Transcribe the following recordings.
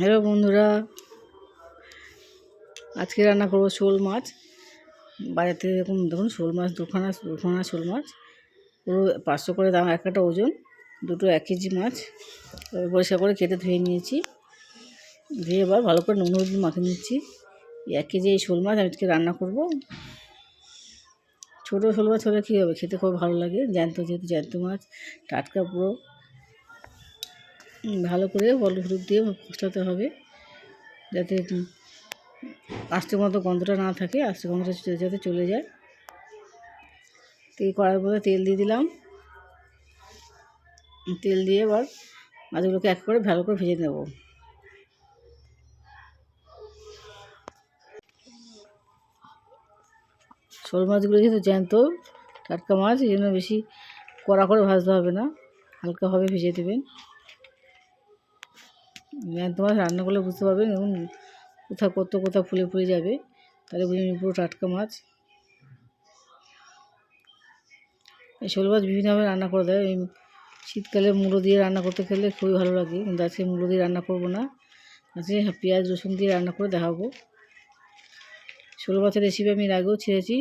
Hello বন্ধুরা, আজকে রান্না করব শোল মাছ। বাজার থেকে এরকম দেখুন শোল মাছ, দুখানা দুখানা শোল মাছ। পুরো পাঁচশো করে দাম, এক একটা ওজন। দুটো এক কেজি মাছ। পরিষ্কার করে কেটে ধুয়ে নিয়েছি। ধুয়ে এবার ভালো করে নুন, হলুদ মাখিয়ে নিচ্ছি। এক কেজি এই শোল মাছ আজকে রান্না করব। ছোটো শোল মাছ হলে কী হবে? খেতে খুব ভালো লাগে। জ্যান্ত, যেহেতু জ্যান্ত মাছ, টাটকা পুরো। ভালো করে হলুদ দিয়ে কষাতে হবে যাতে আস্তে মতো গন্ধটা না থাকে, আস্তে গন্ধটা যাতে চলে যায়। তেল কড়ার মধ্যে তেল দিয়ে দিলাম। তেল দিয়ে এবার মাছগুলোকে এক করে ভালো করে ভেজে নেব। শোল মাছগুলো যেহেতু জ্যান্ত, টাটকা মাছ, এই জন্য বেশি কড়া করে ভাজতে হবে না। হালকাভাবে ভেজে দেবেন। জ্যান্ত মাছ রান্না করলে বুঝতে পারবেন এবং কোথাও কত কোথাও ফুলে ফুলে যাবে। তাহলে বুঝে পুরো টাটকা মাছ। এই শোল মাছ বিভিন্নভাবে রান্না করে দেয়। শীতকালে মুলো দিয়ে রান্না করতে খেলে খুবই ভালো লাগে, কিন্তু আজকে মুলো দিয়ে রান্না করব না। আজকে পেঁয়াজ, রসুন দিয়ে রান্না করে দেখাবো। শোল মাছের রেসিপি আমি আগেও ছেড়েছি।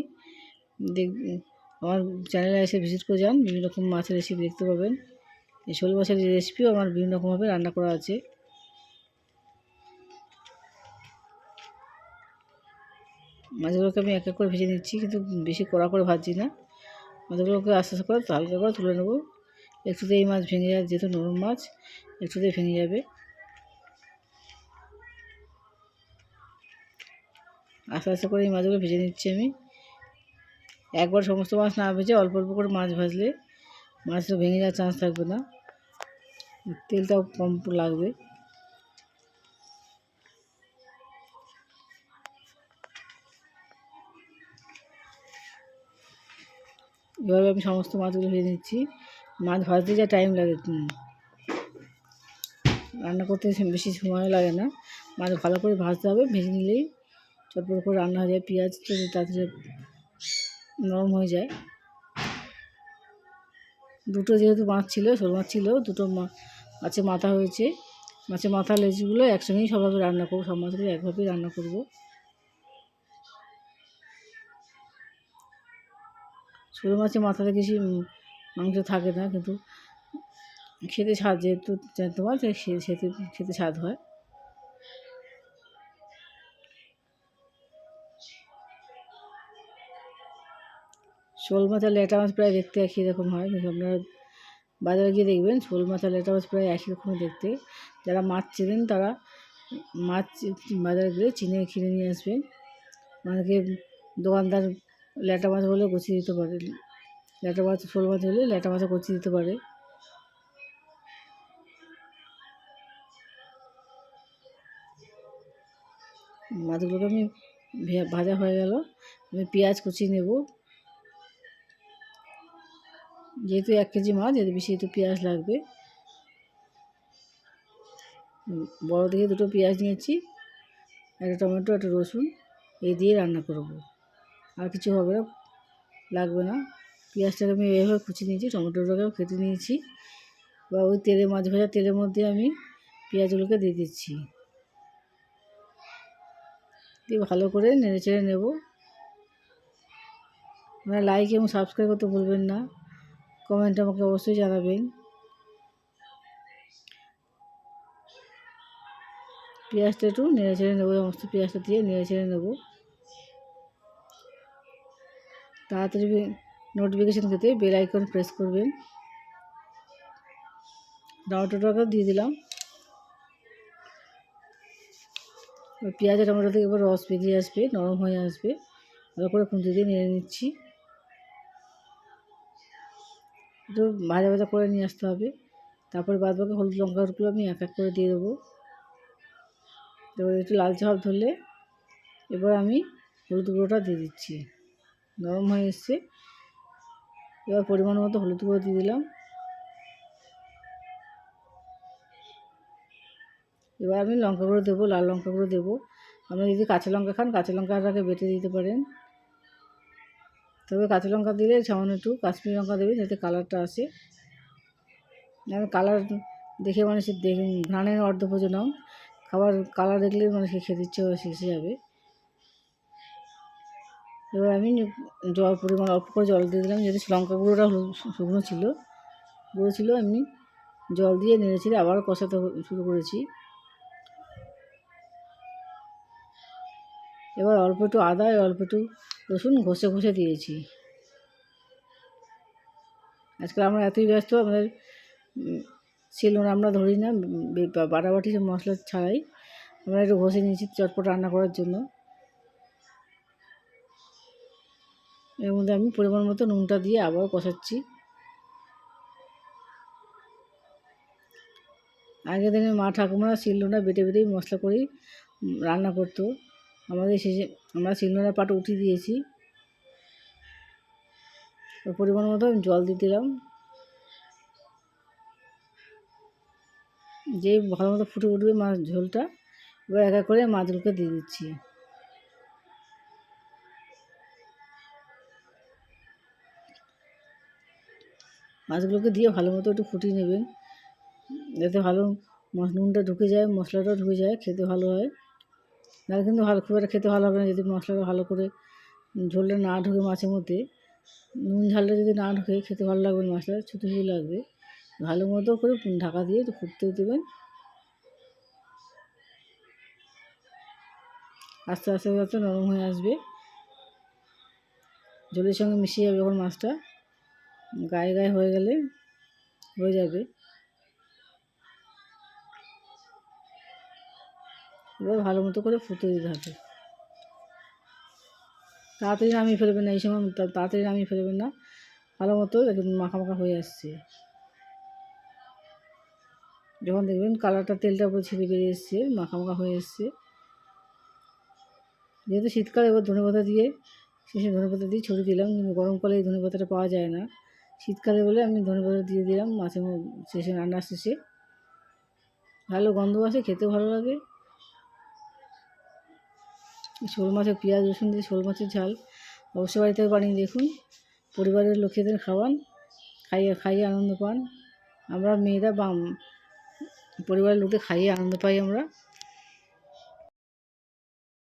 দেখ, আমার চ্যানেলে এসে ভিজিট করে যান, বিভিন্ন রকম মাছের রেসিপি দেখতে পাবেন। এই শোল মাছের রেসিপিও আমার বিভিন্ন রকমভাবে রান্না করা আছে। মাছগুলোকে আমি এক এক করে ভেজে নিচ্ছি, কিন্তু বেশি কড়া করে ভাজছি না। মাছগুলোকে আস্তে আস্তে করে হালকা করে তুলে নেব। একটুতে এই মাছ ভেঙে যাবে, যেহেতু নরম মাছ, একটুতেই ভেঙে যাবে। আস্তে আস্তে করে এই মাছগুলো ভেজে নিচ্ছি আমি। একবার সমস্ত মাছ না ভেজে অল্প অল্প করে মাছ ভাজলে মাছটা ভেঙে যাওয়ার চান্স থাকবে না। তেলটাও কম লাগবে। এভাবে আমি সমস্ত মাছগুলো ভেজে নিচ্ছি। মাছ ভাজতে যা টাইম লাগে রান্না করতে বেশি সময় লাগে না। মাছ ভালো করে ভাজতে হবে, ভেজে নিলেই চটপট করে রান্না হয়ে যায়। পেঁয়াজ তো তাড়াতাড়ি নরম হয়ে যায়। দুটো যেহেতু মাছ ছিল, শোল মাছ ছিল, দুটো মাছের মাথা হয়েছে। মাছের মাথা লেজগুলো একসঙ্গেই সবভাবে রান্না করব, সব মাছগুলো একভাবেই রান্না করব। ছোটো মাছের মাথাতে কিছু মাংস থাকে না, কিন্তু খেতে স্বাদ যেহেতু মাছ সে- খেতে খেতে স্বাদ হয়। শোল মাছ ল্যাটা মাছ প্রায় দেখতে একই রকম হয়, কিন্তু আপনারা বাজারে গিয়ে দেখবেন, শোল মাছ ল্যাটা মাছ প্রায় একই রকম দেখতে। যারা মাছ চেনেন, তারা মাছ বাজারে গিয়ে চিনে, কিনে নিয়ে আসবেন। অনেকে দোকানদার ল্যাটা মাছ হলে গুছিয়ে দিতে পারে। ল্যাটা মাছ, শোল মাছ হলে ল্যাটা মাছও গুছিয়ে দিতে পারে। মাছগুলোকে আমি ভাজা হয়ে গেল। আমি পেঁয়াজ কুচিয়ে নেব। যেহেতু এক কেজি মাছ, এর বেশি একটু পেঁয়াজ লাগবে। বড় দিকে দুটো পেঁয়াজ নিয়েছি, একটা টমেটো, একটা রসুন এই দিয়ে রান্না করব। আর কিছু হবে না, লাগবে না। পেঁয়াজটাকে আমি এভাবে কুচিয়ে নিয়েছি, টমেটোটাকেও কেটে নিয়েছি। বা ওই তেলে, মাছ ভাজা তেলের মধ্যে আমি পেঁয়াজগুলোকে দিয়ে দিচ্ছি। দিয়ে ভালো করে নেড়ে চেড়ে নেব। আপনারা লাইক এবং সাবস্ক্রাইব করতে ভুলবেন না। কমেন্ট আমাকে অবশ্যই জানাবেন। পেঁয়াজটা একটু নেড়ে চেড়ে নেব সমস্ত পেঁয়াজটা দিয়ে নেড়ে চেড়ে নেব। তাড়াতাড়ি নোটিফিকেশান খেতে বেল আইকন প্রেস করবেন। টমেটোটাকে দিয়ে দিলাম। এবার পেঁয়াজ টমেটো থেকে এবার রস বেরিয়ে আসবে, নরম হয়ে আসবে। ভালো করে খুঁজে দিয়ে নিয়ে নিচ্ছি। একটু ভাজা ভাজা করে নিয়ে আসতে হবে। তারপরে বাদ বাকি হলুদ লঙ্কাগুলো আমি এক এক করে দিয়ে দেবো। এবার একটু লালচে ভাব ধরলে এবার আমি হলুদ গুঁড়োটা দিয়ে দিচ্ছি। নরম হয়ে এসছে। এবার পরিমাণ মতো হলুদ গুঁড়ো দিয়ে দিলাম। এবার আমি লঙ্কা গুঁড়ো দেবো, লাল লঙ্কা গুঁড়ো দেবো। আপনি যদি কাঁচা লঙ্কা খান, কাঁচা লঙ্কাটাকে বেটে দিতে পারেন। তবে কাঁচা লঙ্কা দিলে সামান্য একটু কাশ্মীরি লঙ্কা দেবে যাতে কালারটা আসে। কালার দেখে মানুষের দেখে ঘ্রাণের অর্ধ ভোজনম খাবার, কালার দেখলে মানে সে খেতে ইচ্ছে শেষে যাবে। এবার আমি জল পরিমাণ অল্প করে জল দিয়ে দিলাম, যেহেতু লঙ্কা গুঁড়োটা শুকনো ছিল। গুঁড়ো ছিল আমি জল দিয়ে নেড়েছি আবার কষাতে শুরু করেছি। এবার অল্প একটু আদা, অল্প একটু রসুন ঘষে ঘষে দিয়েছি। আজকাল আমরা এতই ব্যস্ত, আমাদের শিলনোড়া আমরা ধরি না বাটাবাটি মশলা ছাড়াই। আমরা একটু ঘষে নিয়েছি চটপট রান্না করার জন্য। এর মধ্যে আমি পরিমাণ মতো নুনটা দিয়ে আবার কষাচ্ছি। আগের দিনের মা ঠাকুমারা শিলনোড়া বেটে বেটেই মশলা করেই রান্না করতো। আমাদের শেষে আমরা শিলনোড়া পাট উঠিয়ে দিয়েছি। পরিমাণ মতো আমি জল দিয়ে দিলাম। যেই ভালো মতো ফুটে উঠবে মাছ ঝোলটা, এবার এক করে মাছগুলোকে দিয়ে দিচ্ছি। মাছগুলোকে দিয়ে ভালো মতো একটু ফুটিয়ে নেবেন। যাতে ভালো নুনটা ঢুকে যায়, মশলাটাও ঢুকে যায়, খেতে ভালো হয়। নাহলে কিন্তু ভালো খুব একটা খেতে ভালো হবে না যদি মশলাটা ভালো করে ঝোলটা না ঢুকে মাছের মধ্যে। নুন ঝালটা যদি না ঢুকে খেতে ভালো লাগবে মাছটা ছুটু ছুটু লাগবে। ভালো মতো করে ঢাকা দিয়ে একটু ফুটতে দেবেন। আস্তে আস্তে আস্তে নরম হয়ে আসবে। জলের সঙ্গে মিশিয়ে যাবে যখন মাছটা। গায়ে গায়ে হয়ে গেলে হয়ে যাবে। এবার ভালো মতো করে ফুটে দিতে হবে। তাড়াতাড়ি নামিয়ে ফেলবেন না, এই সময় তাড়াতাড়ি নামিয়ে ফেলবেন না। ভালো মতো মাখা মাখা হয়ে আসছে। যখন দেখবেন কালারটা, তেলটা উপরে ছিঁড়ে বেরিয়ে এসছে, মাখা মাখা হয়ে এসছে। যেহেতু শীতকাল, এবার ধনে পাতা দিয়ে, শেষে ধনে পাতা দিয়ে ছড়িয়ে দিলাম, কিন্তু গরমকালে এই ধনে পাতাটা পাওয়া যায় না। শীতকালে বলে আমি ধনে পাতা দিয়ে দিলাম, মাছের শেষে রান্নার শেষে। ভালো গন্ধ আসে খেতেও ভালো লাগে। শোল মাছের পেঁয়াজ, রসুন দিয়ে শোল মাছের ঝাল। অবশ্যই বাড়িতে বানিয়ে দেখুন। পরিবারের লোকেদের খাওয়ান, খাইয়ে খাইয়ে আনন্দ পান। আমরা মেয়েরা বা পরিবারের লোকদের খাইয়ে আনন্দ পাই আমরা।